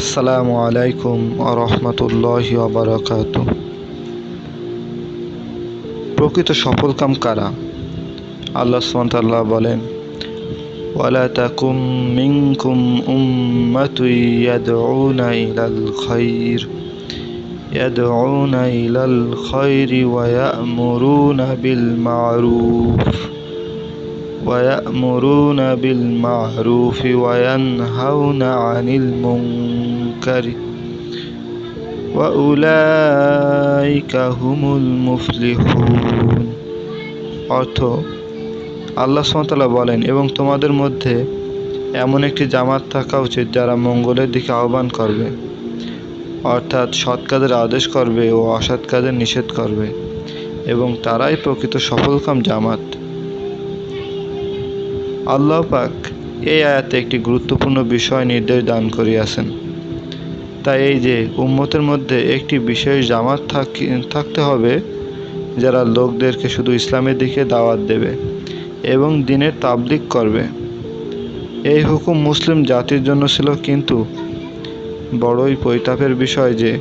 আসসালামু আলাইকুম আরহামতুল্লাহ বারকাত প্রকৃত সফলকাম কারা আল্লাহ সুবহানাহু বলেন ওয়ালা তাকুম মিনকুম উম্মাতু ইয়াদউনা ইলাল খাইর ইয়াদউনা ইলাল খাইরি ওয়া ইয়া'মুরুনা বিল মা'রুফ ويأمرون بالمعروف وينهون عن المنكر وأولئك هم المفلحون অর্থ আল্লাহ সুবহানাহু বলেন এবং তোমাদের মধ্যে এমন একটি জামাত থাকা উচিত যারা মঙ্গলের দিকে আহ্বান করবে অর্থাৎ সৎ কাজের আদেশ করবে ও অসৎ কাজের নিষেধ করবে এবং তারাই প্রকৃত সফলকাম জামাত আল্লাহ পাক এই আয়াতে একটি গুরুত্বপূর্ণ বিষয় নির্দেশ দান করিয়াছেন তাই এই যে উম্মতের মধ্যে একটি বিশেষ জামাত থাকতে হবে, যারা লোকদেরকে শুধু ইসলামের দিকে দাওয়াত দেবে এবং দিনের তাবলিক করবে। এই হুকুম মুসলিম জাতির জন্য ছিল, কিন্তু বড়ই পরিতাপের বিষয় যে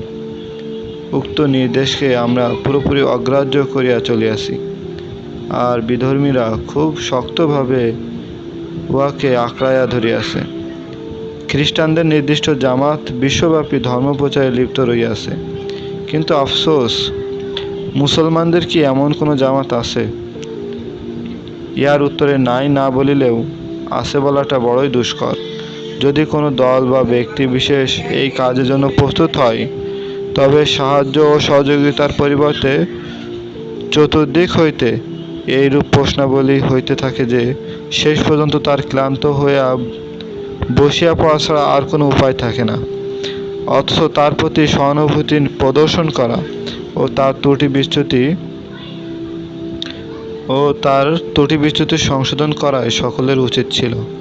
উক্ত নির্দেশকে আমরা পুরোপুরি অগ্রাহ্য করিয়া চলিয়াছি। আর বিধর্মীরা খুব শক্তভাবে উহাকে আঁকড়াইয়া ধরিয়াছে। খ্রিস্টানদের নির্দিষ্ট জামাত বিশ্বব্যাপী ধর্মপ্রচারে লিপ্ত রইয়াছে। কিন্তু আফসোস, মুসলমানদের কি এমন কোনো জামাত আছে? ইয়ার উত্তরে নাই না বলিলেও আছে বলাটা বড়ই দুষ্কর। যদি কোনো দল বা ব্যক্তি বিশেষ এই কাজের জন্য প্রস্তুত হয়, তবে সাহায্য ও সহযোগিতার পরিবর্তে চতুর্দিক হইতে এইরূপ প্রশ্নাবলী হইতে থাকে যে, শেষ পর্যন্ত তার ক্লান্ত হইয়া বসিয়া পড়া ছাড়া আর কোনো উপায় থাকে না। অথচ তার প্রতি সহানুভূতি প্রদর্শন করা ও তার ত্রুটি বিচ্যুতি ও তার ত্রুটি বিচ্যুতি সংশোধন করাই সকলের উচিত ছিল।